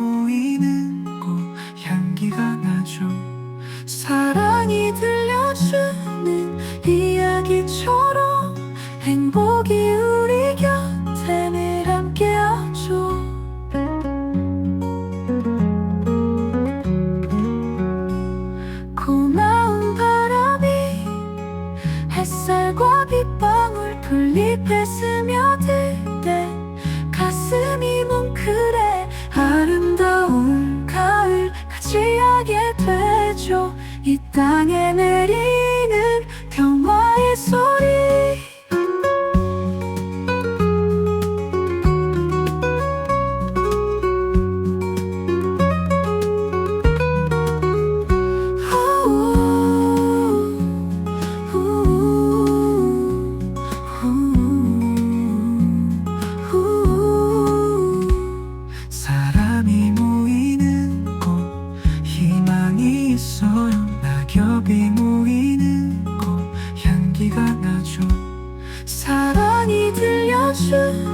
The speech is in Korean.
모이는 꽃 향기가 나죠. 사랑이 들려주는 이야기처럼 행복이 우리 곁에 늘 함께하죠. 고마운 바람이 햇살과 빗방울 풀잎에 스 땅에 내리는 평화의 소리. 사람이 모이는 곳 희망이 있어요 낙엽이 모이는 곳 향기가 나죠. 사랑이 들려준